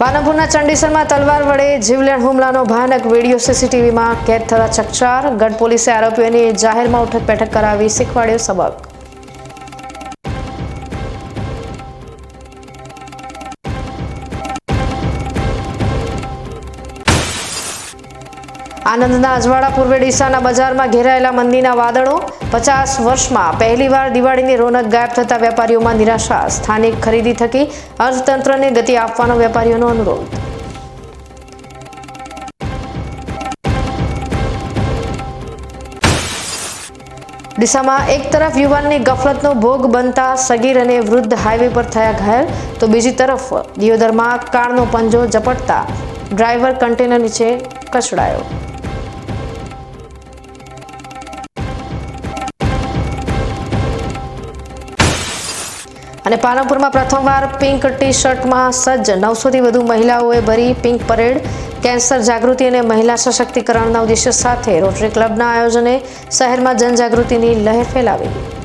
પાલનપુરના ચંડીસરમાં તલવાર વડે જીવલેણ હુમલાનો ભયાનક વીડિયો સીસીટીવીમાં કેદ થતા ચકચાર. ગઢ પોલીસે આરોપીઓની જાહેરમાં ઉઠક બેઠક કરાવી શીખવાડ્યો સબક. આનંદના અજવાડા પૂર્વે ડીસાના બજારમાં ઘેરાયેલા મંદીના વાદળો. પચાસ વર્ષમાં પહેલીવાર દિવાળીની રોનક ગાયબ થતા વેપારીઓમાં નિરાશા. સ્થાનિક ખરીદી થકી અર્થતંત્રને ગતિ આપવાનો વેપારીઓનો અનુરોધ. ડીસામાં એક તરફ યુવાનની ગફલતનો ભોગ બનતા સગીર અને વૃદ્ધ હાઈવે પર થયા ઘાયલ, તો બીજી તરફ દિયોદરમાં કાળનો પંજો ઝપટતા ડ્રાઈવર કન્ટેનર નીચે કચડાયો. અને પાલનપુરમાં પ્રથમવાર પિંક ટી શર્ટમાં સજ્જ. નવસોથી વધુ મહિલાઓએ ભરી પિંક પરેડ, કેન્સર જાગૃતિ અને મહિલા સશક્તિકરણના ઉદ્દેશ્ય સાથે રોટરી ક્લબના આયોજને શહેરમાં જનજાગૃતિની લહેર ફેલાવી.